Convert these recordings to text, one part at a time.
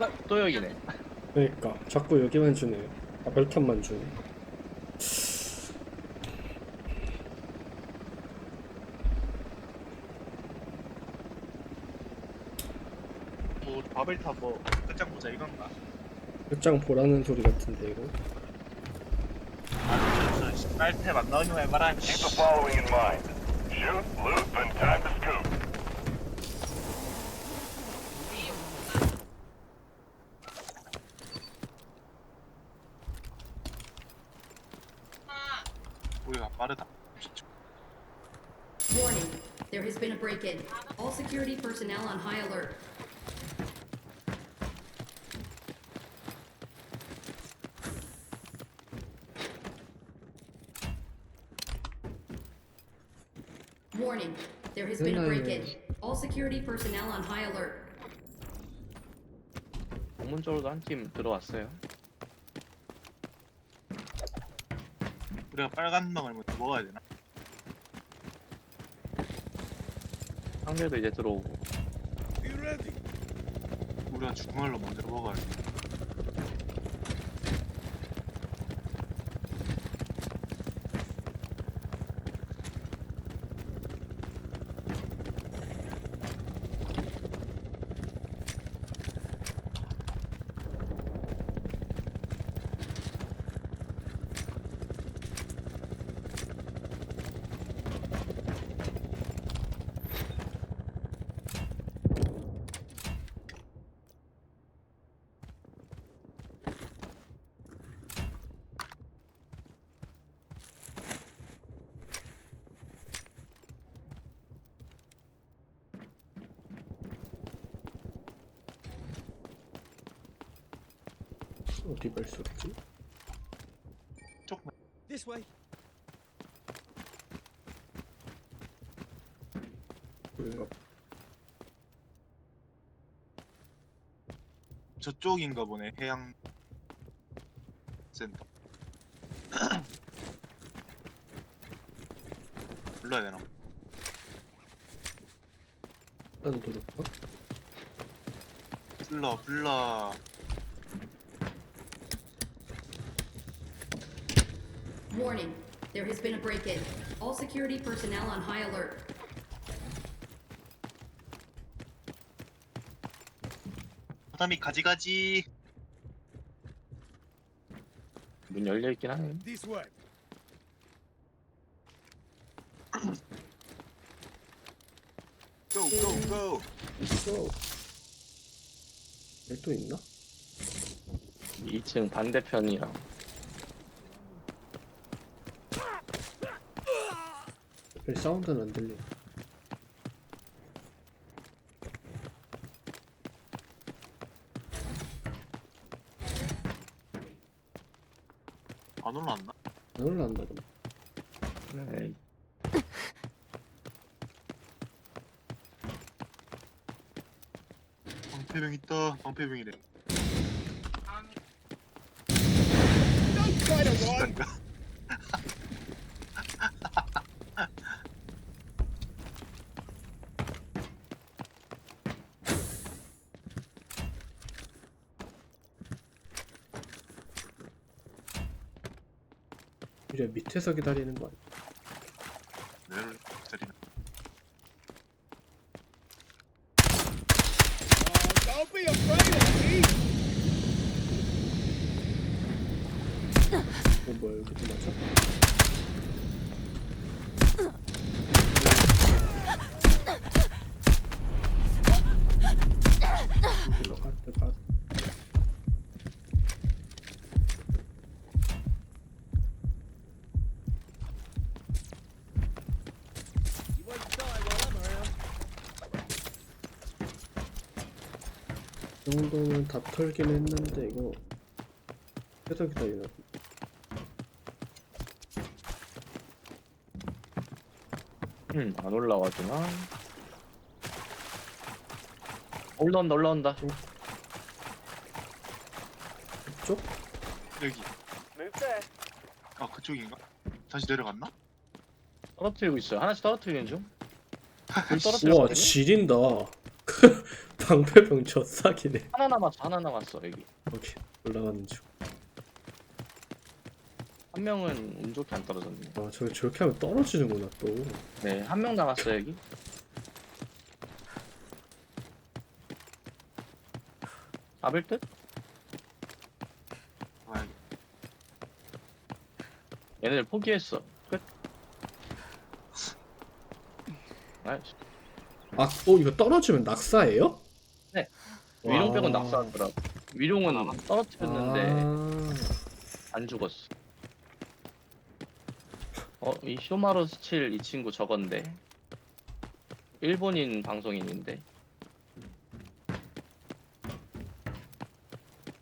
아, 또 여기네. 그러니까 자꾸 여기만 주네. 아 멜탄만 주네. 뭐 바벨탑 뭐 끝장 보자 이건가? 끝장 보라는 소리 같은데 이거. 아, 저 빨탭 안 나오니 말마라. Keep the following in mind. Shoot, loot, then time to scoop. 우리가 빠르다. Warning, there has been a break-in. All security personnel on high alert. Warning, there has been a break-in. All security personnel on high alert. 정문 쪽으로도 한 팀 들어왔어요. 우리가 빨간 방을 먼저 먹어야 되나? 상대도 이제 들어오고. 우리가 중얼로 먼저 먹어야 돼. 어디 발소리지? 쪽 This way. 뭔가 저쪽인가 보네. 해양 센터. 불러야 되나? 나도 돌을까? 불러 불러. Warning, there has been a break-in. All security personnel on high alert. 사람이 가지가지. 문 열려 있긴 하네. This way. 고고 고. 있어. 여기 또 있나? 2층 반대편이랑 여기 사운드는 안 들려. 안 올라왔나? 안 올라간다 그럼. 에이, 방패병 있다. 방패병이래. Don't try to run. 그러니까. 이래 밑에서 기다리는 거 아니야? 내를 기다리는. Don't be afraid of me. 어 뭐야 여기도 맞아? 여기로 갈 때가 You won't die while I'm around. 이 정도면 다 털긴 했는데 이거 계속 기다리나? 음, 안 올라와주나? 올라온다, 올라온다. 이쪽? 여기. 아 그쪽인가? 다시 내려갔나? 떨어뜨리고 있어요. 하나씩 떨어뜨리는 중. 우와 떨어뜨렸거든요? 지린다. 방패병 젖사기네. 하나 남았어 하나 남았어 여기. 오케이 올라가는 중. 한 명은 운 좋게 안 떨어졌네. 아, 저 저렇게 하면 떨어지는구나 또. 네한 명 남았어 여기. 잡을 듯? 아, 얘네들 포기했어. 끝. 아이씨 아, 어 이거 떨어지면 낙사예요? 네. 위룡 빼곤 와. 낙사하더라 위룡은 떨어뜨렸는데 아, 안 죽었어. 어, 이 쇼마로 스칠 이 친구 저건데. 일본인 방송인인데.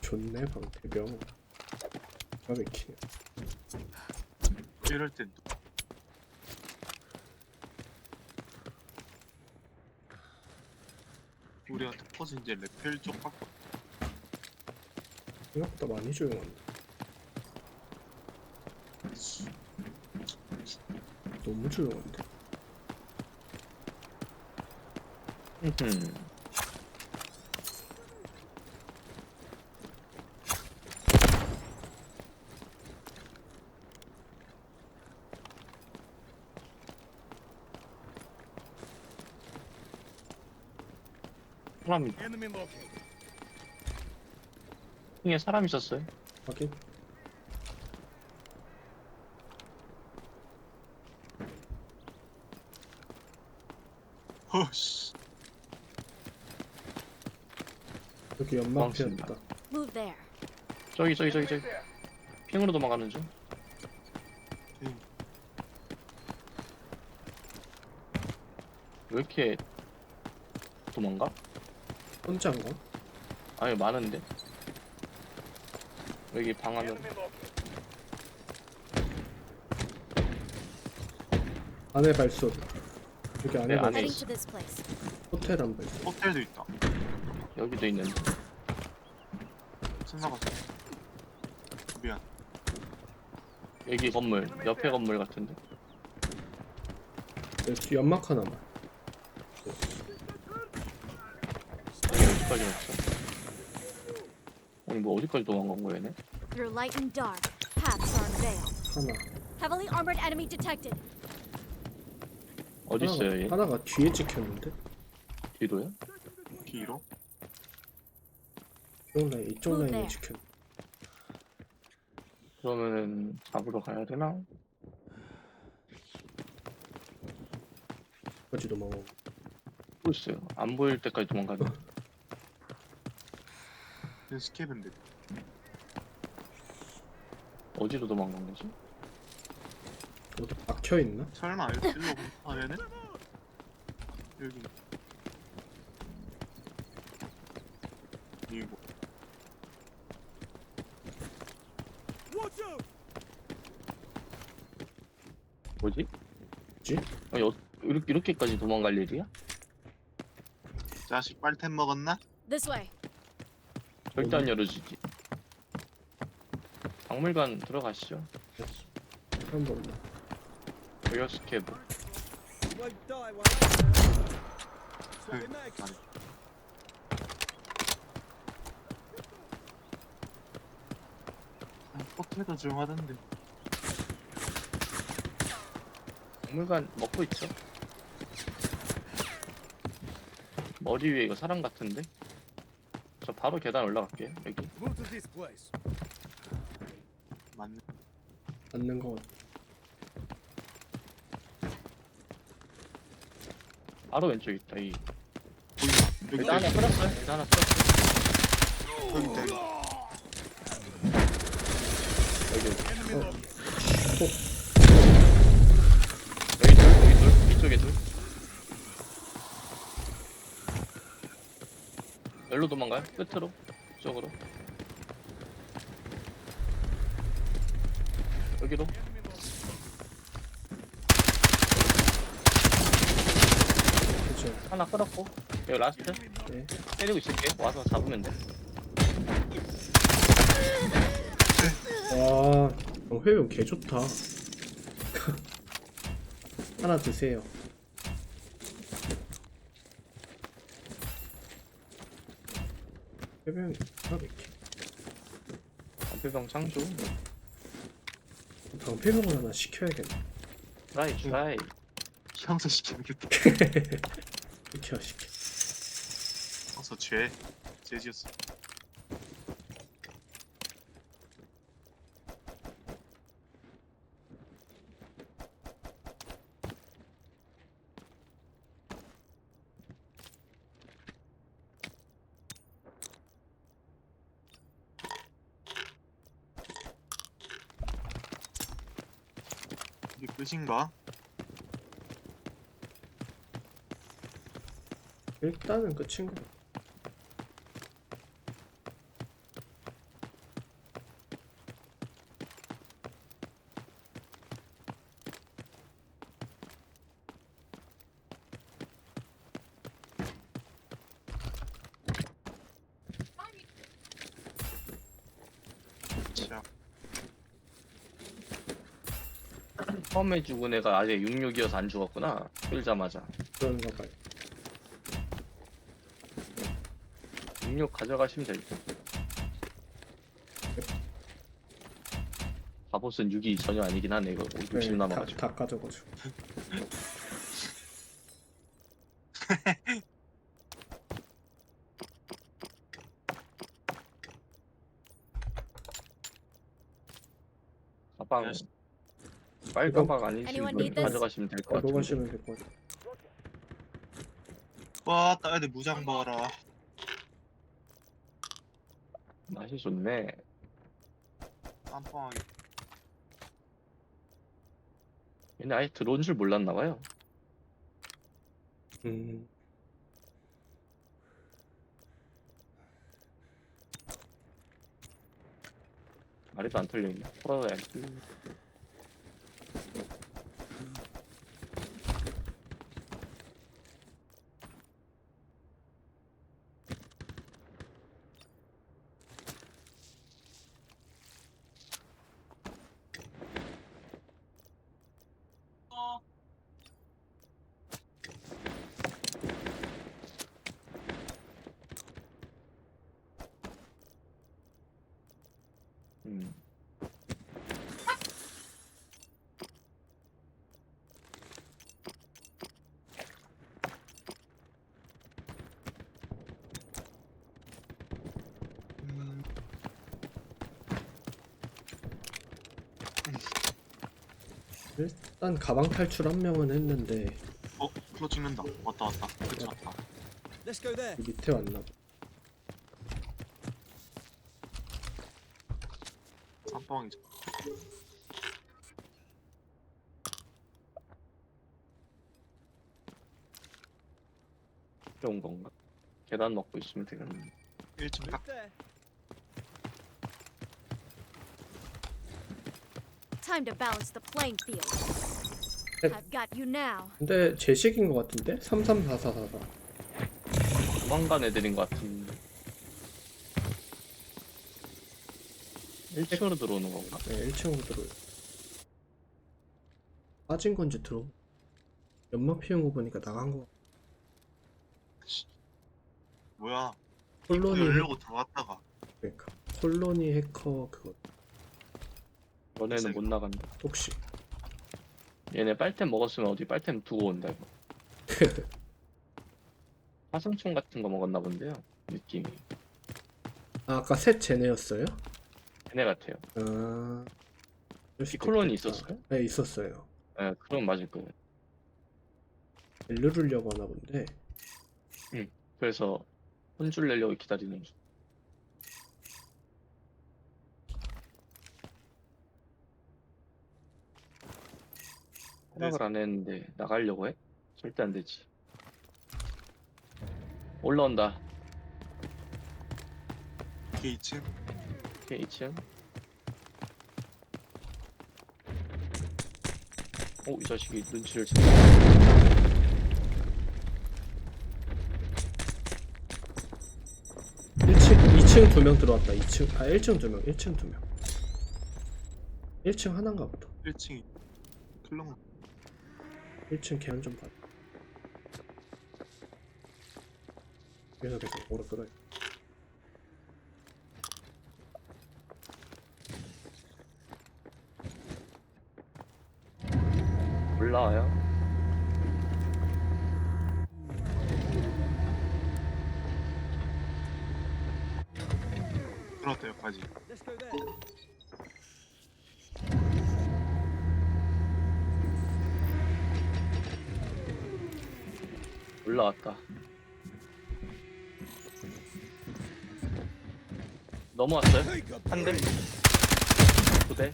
좋네 방패병. 바베큐. 이럴 땐 특허진 이제 레펠 쪽 바꿔 생각보다 많이 조용한데. 너무 조용한데. 흠. 사람 Enemy located. 중에 사람 있었어요? 확인. 허씨 여기 연막. Move there. 저기 저기 저기 저기. 핑으로 도망가는 중. 응. 왜 이렇게 도망가? 혼자인가? 아니 많은데. 여기 방 안에 안에 발소리. 여기 안에 네, 안에 발소리. Heading to this place. 호텔 한 발소리. 호텔도 있다 여기도 있는데. 끝나갔어 미안 여기 건물 옆에 건물 같은데. 여기 연막 하나만. 여기 어디까지 갔어? 아니 뭐 어디까지 도망간 거야 얘네? You're light and dark. Paths are unveiled. 하나. Heavily armored enemy detected. 어디 있어요 얘? 하나가, 하나가 뒤에 찍혔는데? 뒤로요? 뒤로 이쪽 라인, 이쪽 어, 라인에 네. 찍혔. 그러면은 잡으러 가야 되나? 어디 도망가. 보고 있어요. 안 보일 때까지 도망가 네. 그 스케븐데 어디로 도망간 거지? 어디 막혀 있나? 설마 알킬로 하면은 여기 이거! 뭐지? 뭐지? 아니 어, 이렇게, 이렇게까지 도망갈 일이야? 자식 빨템 먹었나? This way. 절대 안 열어주지. 박물관 들어가시죠. 한. Swapping mags. 아니. 아, 호텔도 조용하던데 박물관 먹고 있죠. 머리 위에 이거 사람 같은데? 저 바로 계단 올라갈게요. 여기. Move to this place. 맞네 맞는 거 같아. 바로 왼쪽에 있다. 이. 보인다 여기 일단 하나 끌었어요. 일단 하나 끌었어요. 여기 여기 여기 Enemy located. 여기 둘, 여기 둘, 이쪽에 둘. 여기로 도망가요? 끝으로? 이쪽으로? 여기로? 그죠? 하나 끌었고 여기 라스트 네. 때리고 있을게 와서 잡으면 돼 와, 어, 회용 개 좋다. 하나 드세요. 해병이 하겠지. 방패병 창조. 방패병을 하나 시켜야겠네. 트라이 트라이. 형사 시켜야겠다. 시켜 시켜. 형사 죄. 죄지었어. 끝인가? 일단은 거. 같아. 자, 처음에 죽은 애가 아직 66이어서 안 죽었구나. 끌자마자. 그런가 봐요. 66 가져가시면 될 듯. 갑옷은 6이 전혀 아니긴 하네 이거 60 네, 다, 남아가지고 다 가져가지고. 가방 빨가방 아니시면 Anyone need this? 가져가시면 될 것 같은데 가져가시면 될 것 같아. 와, 따야 돼 무장 봐라. 맛이 좋네 깜빵하게. 얘네 아예 들어온 줄 몰랐나 봐요 음. 말이도 안 털려있네 풀어야지 음. 음, 일단 가방 탈출 한 명은 했는데 어, 클로 찍는다. 왔다 왔다. 그치 왔다. Let's go there. 이 밑에 왔나 봐. 깜빵이죠. 좋은 건가? 계단 먹고 있으면 되겠네 1층 딱 there. Time to balance the playing field. 근데 제식인 것 같은데? 334444. 도망간 애들인 것 같은데 1층으로 들어오는 건가? 네, 1층으로 들어요. 빠진 건지 들어. 연막 피운 거 보니까 나간 거. 뭐야? 콜로니 열려고 들어갔다가 그러니까 콜로니 해커 그거 너네는 못 나간다 혹시 얘네 빨템 먹었으면 어디 빨템 두고 온다 이거 화성총 같은 거 먹었나 본데요 느낌이 아, 아까 셋 쟤네였어요? 얘네 같아요 아 그럴 수도 피콜론이 있겠다. 있었어요? 네 있었어요. 예 그럼 맞을 거예요 일르르려고 하나 본데 그래서 혼줄 내려고 기다리는 중 허락을 안 했는데 나가려고 해? 절대 안 되지 올라온다 이게 2층. 오케이 2층 오, 이 자식이 눈치를 챘 1층 2층 두 명 들어왔다. 2층 아 1층 두 명, 1층 두 명. 1층 하나인가 보다. 1층이 클롱 1층 계단 좀 봐. 위에서 계속 오로 끌어요. 올라와요. 들었다 여기까지. 올라왔다. 넘어왔어요? 한 대. 두 대.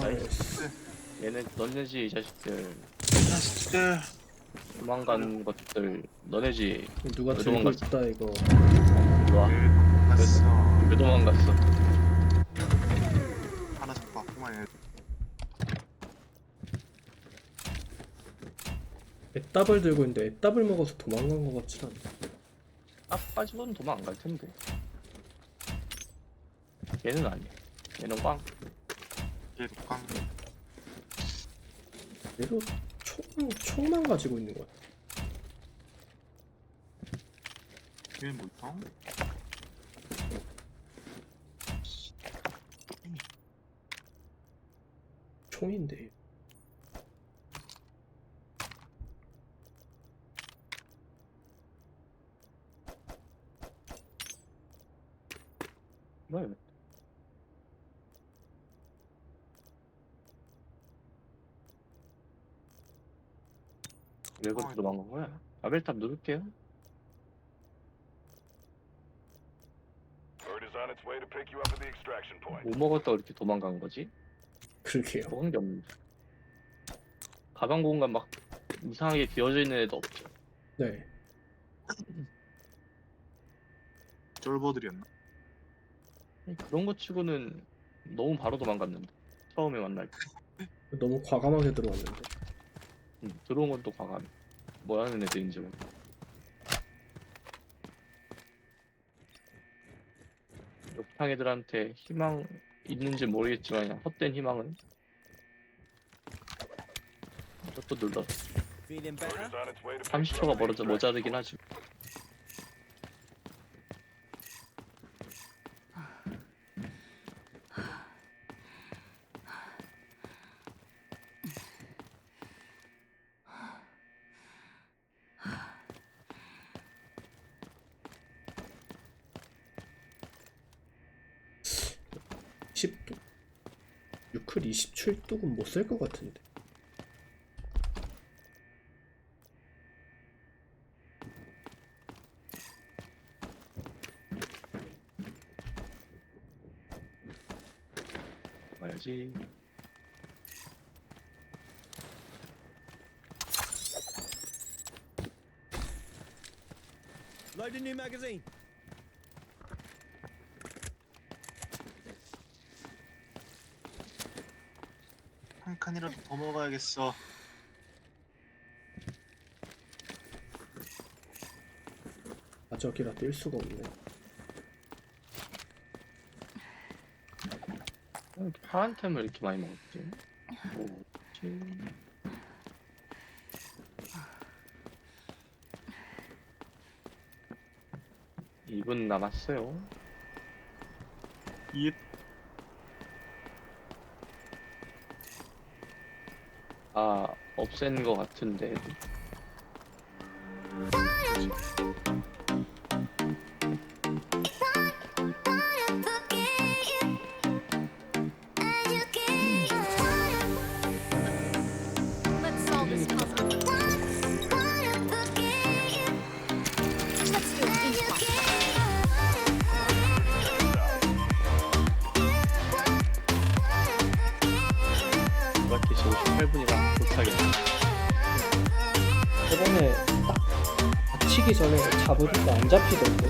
나이스 얘네 너네지 이 자식들 자식들 도망간 것들 너네지 누가 왜 들고 도망갔어? 있다 이거 일로 와. 갔어 왜 도망갔어? 하나 잡고 왔구만 얘 애답을 들고 있는데 애답을 먹어서 도망간 것 같진 않네 딱 빠지고는 도망 안 갈 텐데. 얘는 아니야. 얘는 꽝. 얘 독강 얘도 총, 총만 가지고 있는 거야 얘 뭐있어? 총인데 뭐야? 왜 그렇게 도망간 거야? 아벨탑 누를게요. Bird is on its way to pick you up at the extraction point. 뭐 먹었다고 이렇게 도망간 거지? 그러게요 먹은 게 없는데. 가방 공간 막 이상하게 비어져 있는 애도 없죠. 네 쫄보들이었나? 그런 거 치고는 너무 바로 도망갔는데. 처음에 만날 때. 너무 과감하게 들어왔는데 음, 들어온 건 또 과감해. 뭐 하는 애들인지 모르 욕탕 애들한테 희망 있는지 모르겠지만 헛된 희망은 또 눌러 Feeling Bird better? is on its way to pick you up 30초가 at the 멀어져 모자르긴. 하지 십 10도 6클 27뚝은 못쓸 것 같은데 Load a new magazine. 한 칸이라도 더 먹어야겠어. 아 저기라 뛸 수가 없네. 어, 파란 템을 이렇게 많이 먹었지? 뭐지? 2분 남았어요. 이 아 없앤 거 같은데 안 잡히던데